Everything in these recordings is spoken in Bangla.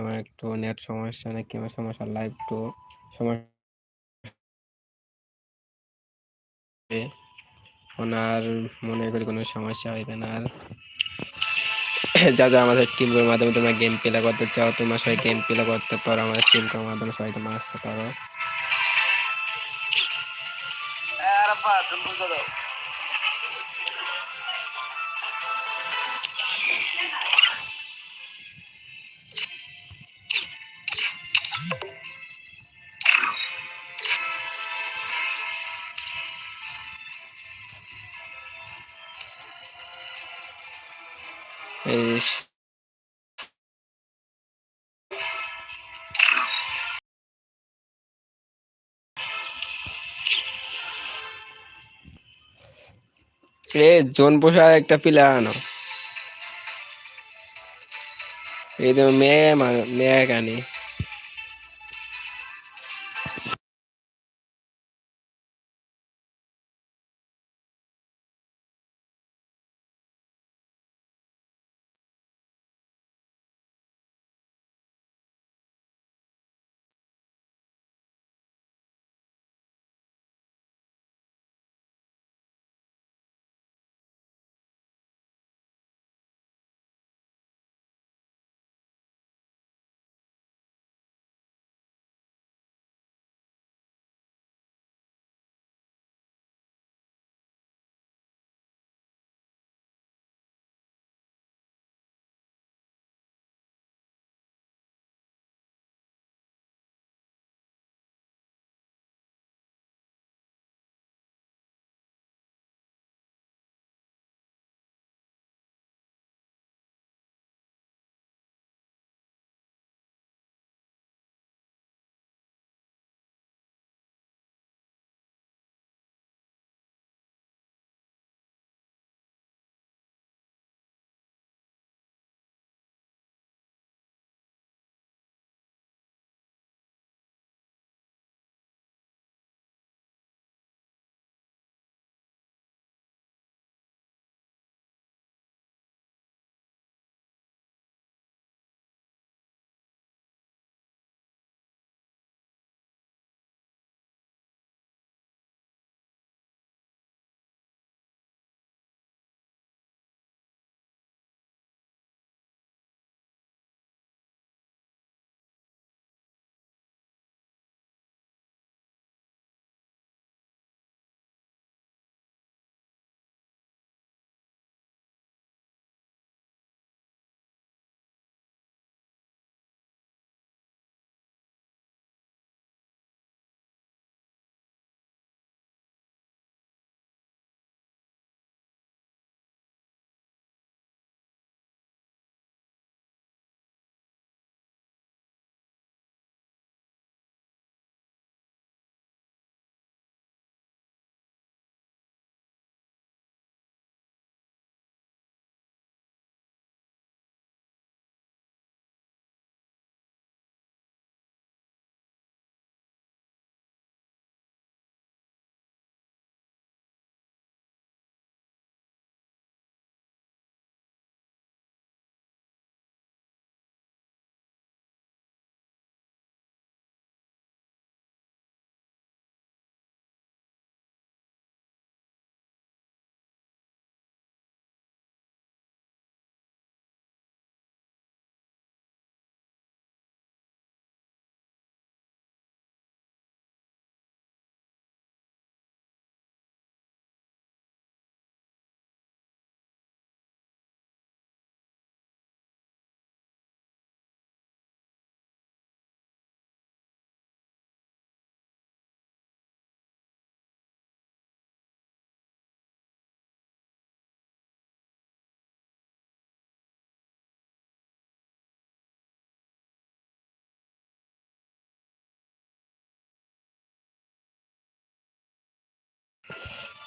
আমার একটু নেট সমস্যা নাকি আমার সমস্যা লাইভ তো সমস্যা ওনার মনে করি কোনো সমস্যা হইবে না। আর যা যা আমাদের টিমের মাধ্যমে তোমরা গেম প্লে করতে চাও, তোমার সবাই গেম প্লে করতে পারো, আমাদের টিমের মাধ্যমে সবাই তোমরা আসতে পারো। এই এ জোন পোষা একটা পিলার আনো। এই তো মেয়ে মেয়ে কানি।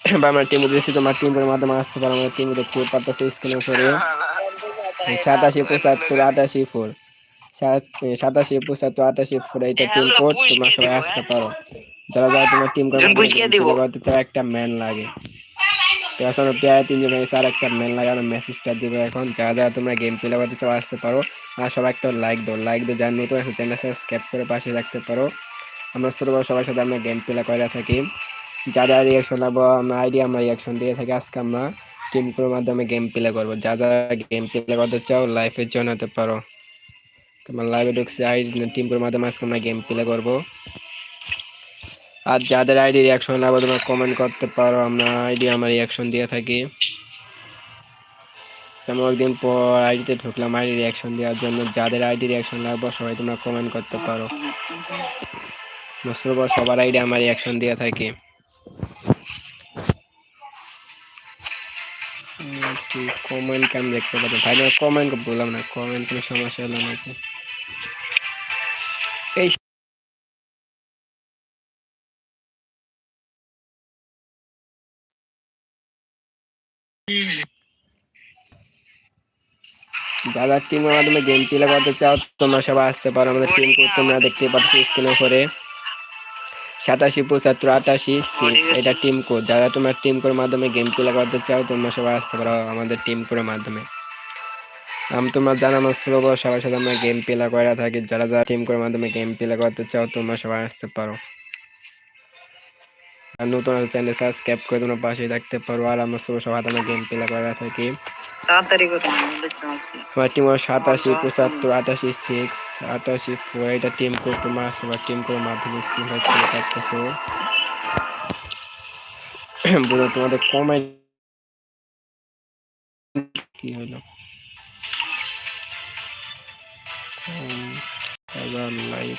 বা আমার টিম দিয়েছি তোমার টিমের মাধ্যমে আসতে পারো আমার টিম দেখতে পারতেছে স্ক্রিনের উপরে। সাতাশি পঁচাত্তর আটাশি ফোর সাতাশি পঁচাত্তর আটাশি ফোর টিম কোড তোমরা সবাই আসতে পারো। যারা যারা তোমার টিম একটা ম্যান লাগে। তো তিনজন এসে আর একটা মেল লাগানো মেসেজটা দিবে এখন। যারা যারা তোমরা গেম প্লে করতে চাও আসতে পারো। আর সবাই একটা লাইক দাও। লাইক দিয়ে যার নতুন চ্যানেল সাবস্ক্রাইব করে পাশে রাখতে পারো। আমরা ছোটো সবার সাথে আমরা গেম প্লে করে থাকি। যা যা রিয়াকশন নেব আমরা আইডিয়া আমরা রিয়াকশন দিয়ে থাকি আজকে আমরা টিম করে মাধ্যমে গেম প্লে করব। যা যা গেম প্লে করতে চাও লাইফে জয়েন হতে পারো। তোমার লাইভে ঢুকছে আইডি টিম করে মাধ্যমে আজকে আমরা গেম প্লে করব। আর যাদের আইডি রিয়াকশন লাগবে, তোমরা কমেন্ট করতে পারো। আমরা আইডি আমার রিয়াকশন দিয়ে থাকি। আমি একদিন পর আইডিতে ঢুকলাম আইডি রিয়াকশন দেওয়ার জন্য। যাদের আইডি রিয়াকশন লাগবে, সবাই তোমরা কমেন্ট করতে পারো। সবার আইডি আমার রিয়াকশন দিয়ে থাকি। কমেন্ট কেন দেখতে পাচ্ছি? ভাই না কমেন্ট বললাম না কমেন্ট কোনো সমস্যা হলো নাকি? এই যারা টিমের মাধ্যমে গেম প্লে করতে চাও, তোমরা সবাই আসতে পারো, আমাদের টিম তোমরা দেখতে পাচ্ছ স্ক্রিনের উপরে। সাতাশি পঁচাত্তর আটাশি এটা টিম কোড যারা তোমার টিম কোডের মাধ্যমে গেম খেলা করতে চাও তোমরা সবাই আসতে পারো আমাদের টিম কোডের মাধ্যমে। আমি তোমার জানা আমার স্লো সবার সাথে আমরা গেম প্লে করা থাকি। যারা যারা টিম কোডের মাধ্যমে গেম প্লে করতে চাও তোমরা সবাই আসতে পারো। আর নতুন চ্যানেল সাবস্ক্রাইব করে তোমরা পাশে থাকতে পারো। আর আমরা সবার আমরা গেম প্লে করে থাকি। টিম সাতাশি পঁচাত্তর আটাশি সিক্স আটাশি ফোর এটা টিম কোড তোমার সবার টিম কোড মাধ্যমে স্ক্রিন খেলে থাকতেছো। বলো তোমাদের কমেন্ট কি হলো? এবার লাইভ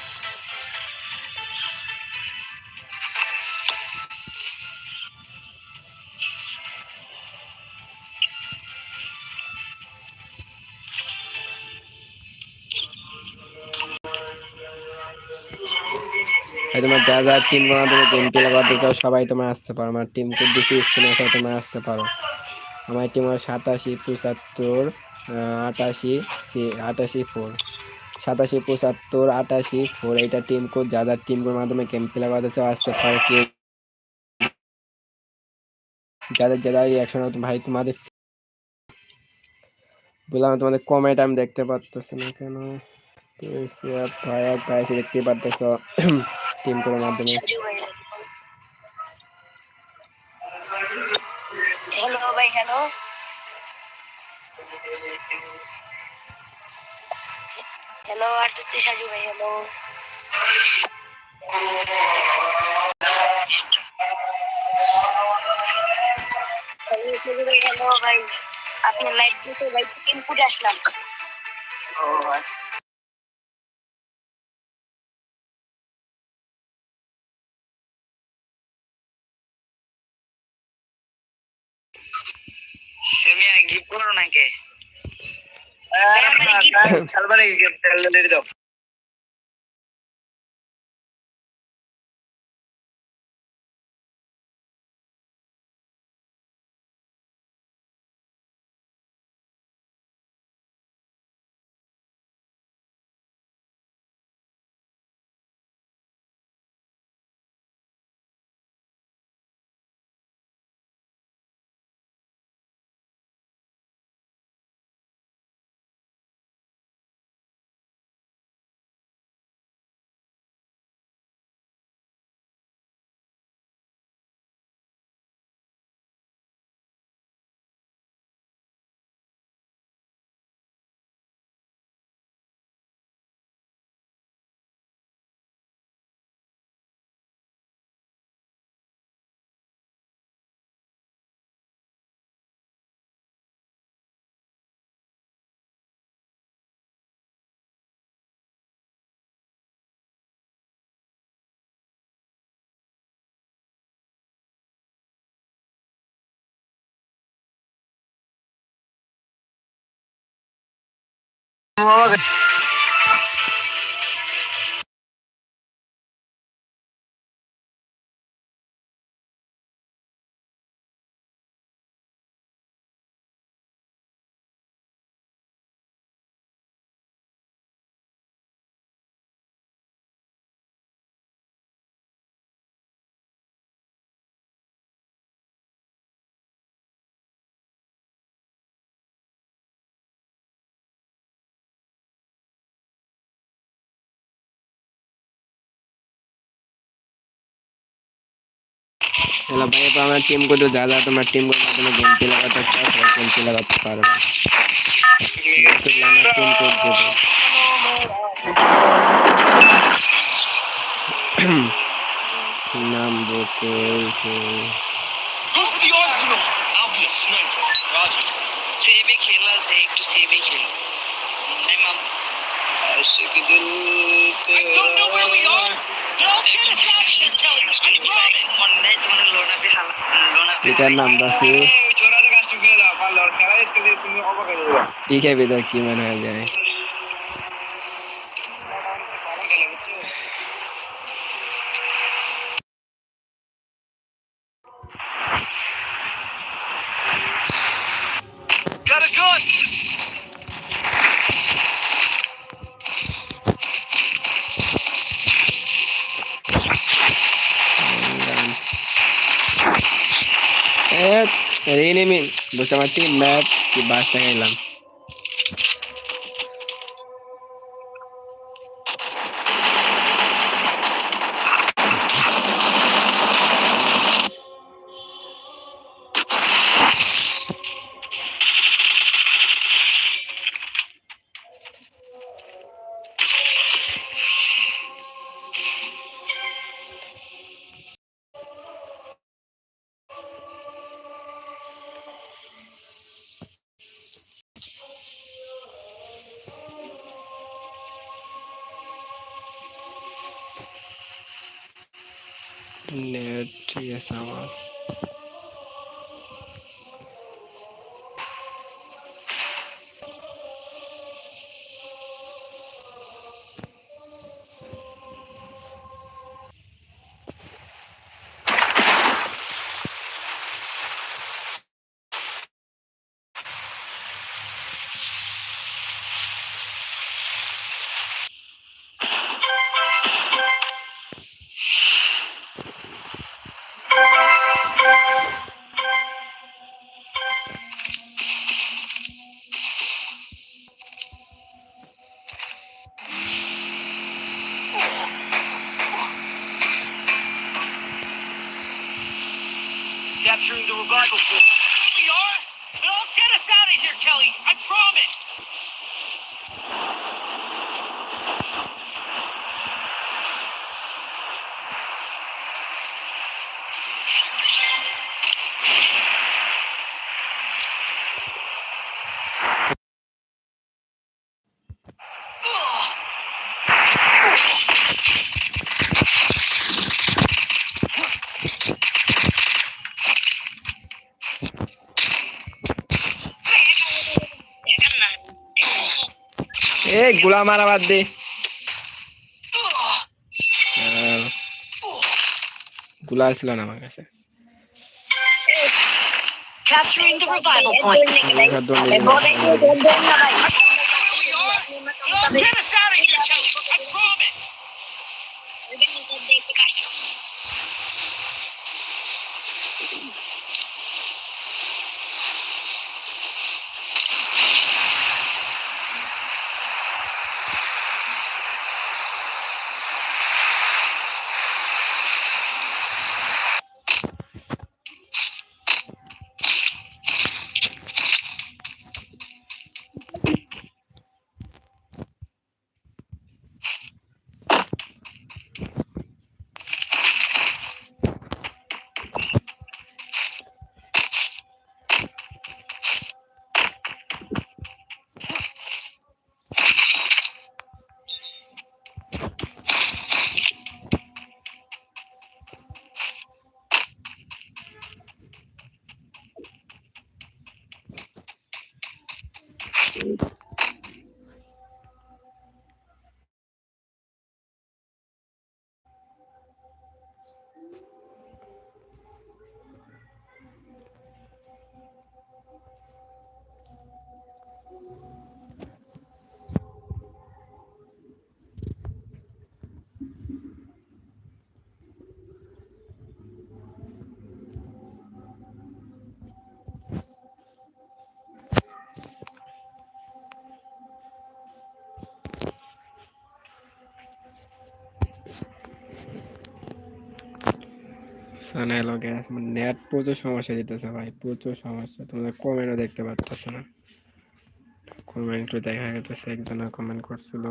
তোমার যা যা টিম বানাতে গেম প্লে করতে চাও সবাই তোমার আসতে পারো। আমার টিম খুব বেশি স্ক্রিনে আছে তোমার আসতে পারো। আমার টিম সাতাশি পঁচাত্তর আটাশি আটাশি ফোর সাতাশি পঁচাত্তর, আটাশি ফোর এইটা টিম কোড যা যা টিম কোড মাধ্যমে গেম প্লে করতে চাও আসতে পারো। কে যাদের যারা রিয়াকশন ভাই, তোমাদের বললাম তোমাদের কমেন্ট আমি দেখতে পারতেছি না কেন? দেখতে পারতেছ টিম করার মাধ্যমে। হ্যালো ভাই হ্যালো হ্যালো আর্টিস্ট সাজু ভাই হ্যালো হ্যালো ভাই আপনি লাইভ দিতে ভাই ইনপুট আসলাম। ও আচ্ছা তুমি গিফট করো নাকি? Oh, चलो भाई अब हमारे टीम को तो ज़्यादा तो मैं टीम को ज़्यादा मैं गेम पे लगा सकता हूँ गेम पे लगा सकता हूँ टीम को नाम बोल के SEBI I don't know where we are, but I'll get us out of here. পিকার নাম যাবে। পিকে ভিতর কি মনে হয়ে যায় Naninimin. Basta matin, map, ibas na lang. গুলা মারা বাদ দে আহ, গুলা ছিল না আমার কাছে Capturing the revival point. আমার কাছে দৌড় নিয়ে গেলাম। We are, but I'll get us out of here, Kelly. I promise. সানা এলো গ্যাস নেট প্রচুর সমস্যা দিতেছে ভাই, প্রচুর সমস্যা। তোমাদের কমেন্টও দেখতে পাচ্ছ না। কমেন্টও দেখা যেতেছে একজনের কমেন্ট করছিল।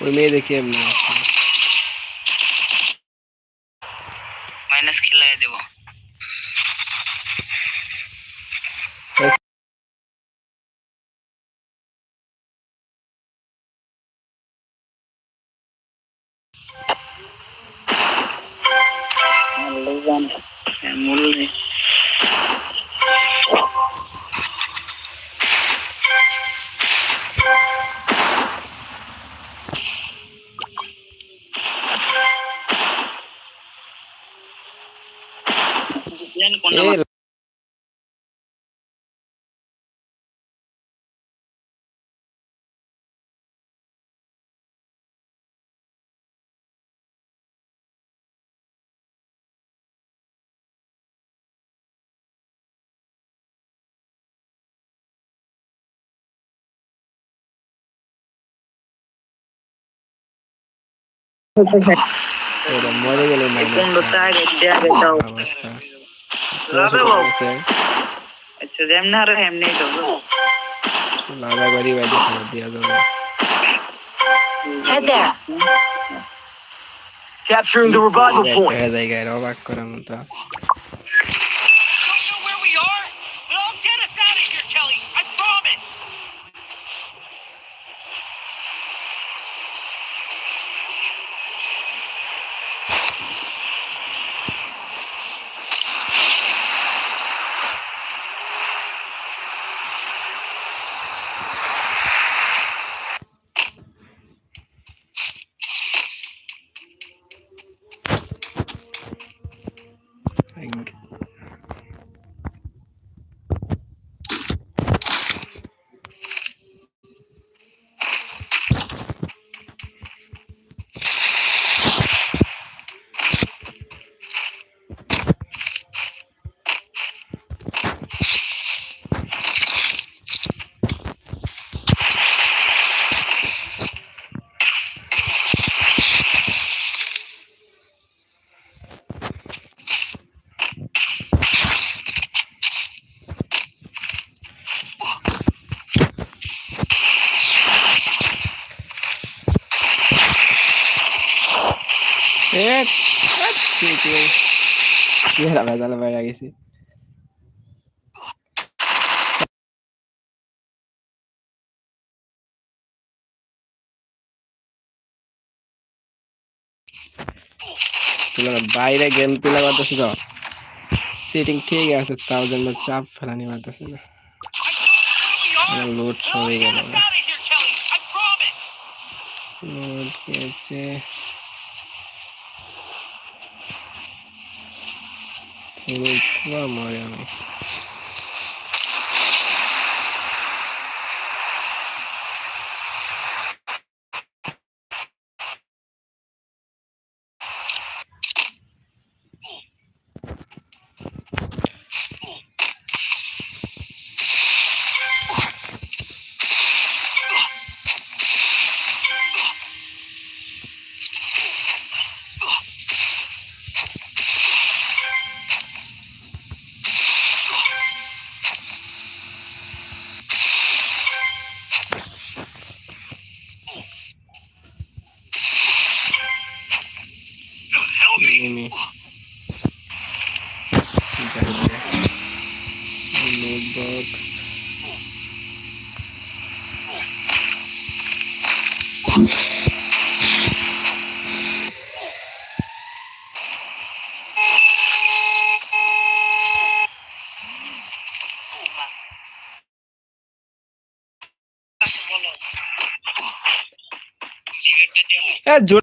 ওই মেয়ে দেখি এমনি ওরা মরে গেলে অবস্থা আচ্ছা যেমনি আর এমনি তো লাভা বাড়ি বাড়ি খাবার দিয়া যাবে Head there. Capturing the revival point. চেহারা ভেজাল বাইরে গেছি বাইরে গেম তুলা করতেছি তো সেটিং ঠিক আছে তাও জন্য চাপ ফেলানি পারতেছে না লোড সরে গেল. লোড গেছে তুমি কুয়া মরে জোর